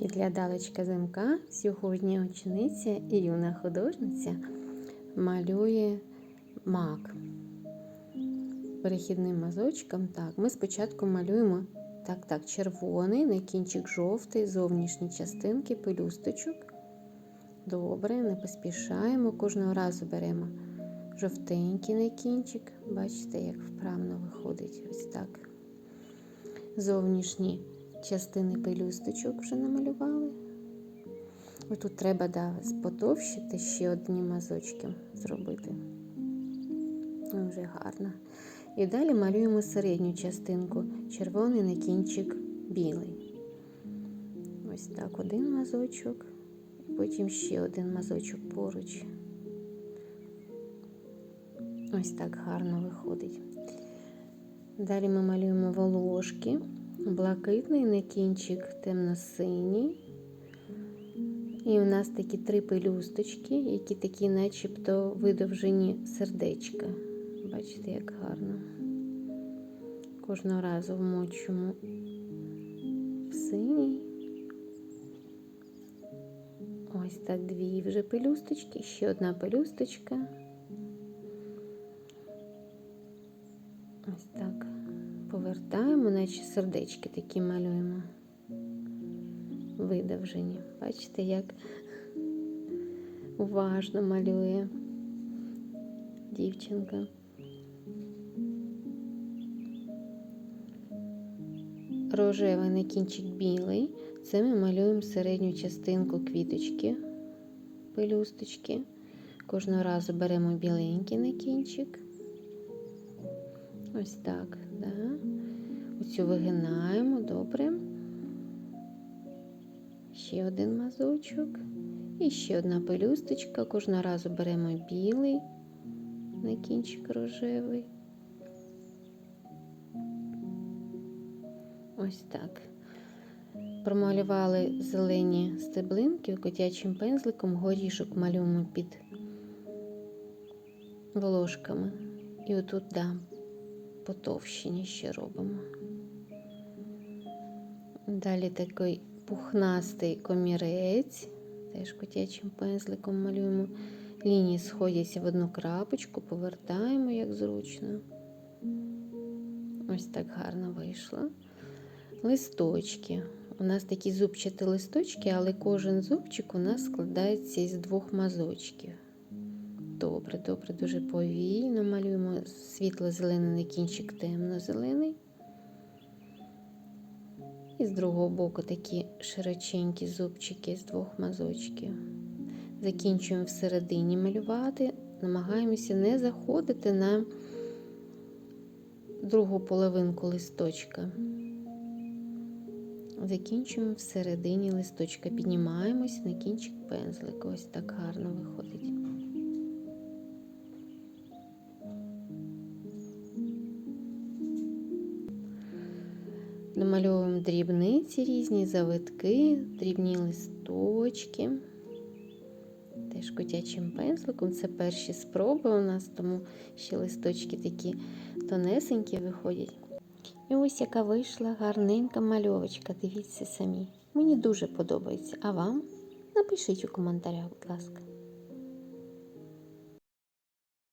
Підглядалочка замка. Сьогодні учениця і юна художниця малює мак. Перехідним мазочком. Так, ми спочатку малюємо так, так, червоний, на кінчик жовтий, зовнішні частинки, пелюсточок. Добре, не поспішаємо. Кожного разу беремо жовтенький на кінчик. Бачите, як вправно виходить ось так. Зовнішні частини пелюсточок вже намалювали. Ось тут треба да, потовщити ще одні мазочки зробити. Вже гарно. І далі малюємо середню частинку, червоний на кінчик білий. Ось так один мазочок, потім ще один мазочок поруч. Ось так гарно виходить. Далі ми малюємо волошки, блакитний на кінчик темно-синій. І у нас такі три пелюсточки, які такі начебто видовжені сердечка. Бачите, як гарно. Кожного разу вмочуємо в синій. Ось так дві вже пелюсточки, ще одна пелюсточка. Ось так. Повертаємо, наче сердечки такі малюємо. Видовжені. Бачите, як уважно малює дівчинка. Рожевий на кінчик білий. Це ми малюємо середню частинку квіточки, пелюсточки. Кожного разу беремо біленький на кінчик. Ось так, да. Оцю вигинаємо, добре. Ще один мазочок. І ще одна пелюсточка. Кожного разу беремо білий на кінчик рожевий. Ось так. Промалювали зелені стеблинки котячим пензликом, горішок малюємо під волошками. І отут, да, потовщення ще робимо. Далі такий пухнастий комірець, теж котячим пензликом малюємо. Лінії сходяться в одну крапочку, повертаємо як зручно. Ось так гарно вийшло. Листочки. У нас такі зубчаті листочки, але кожен зубчик у нас складається із двох мазочків. Добре, добре, дуже повільно малюємо світло-зелений на кінчик темно-зелений. І з другого боку такі широченькі зубчики з двох мазочків. Закінчуємо всередині малювати, намагаємося не заходити на другу половинку листочка. Закінчуємо всередині листочка, піднімаємось на кінчик пензлика. Ось так гарно виходить. Намальовуємо дрібниці різні, завитки, дрібні листочки. Теж котячим пензликом. Це перші спроби у нас, тому ще листочки такі тонесенькі виходять. І ось яка вийшла гарненька мальовочка. Дивіться самі. Мені дуже подобається. А вам? Напишіть у коментарях, будь ласка.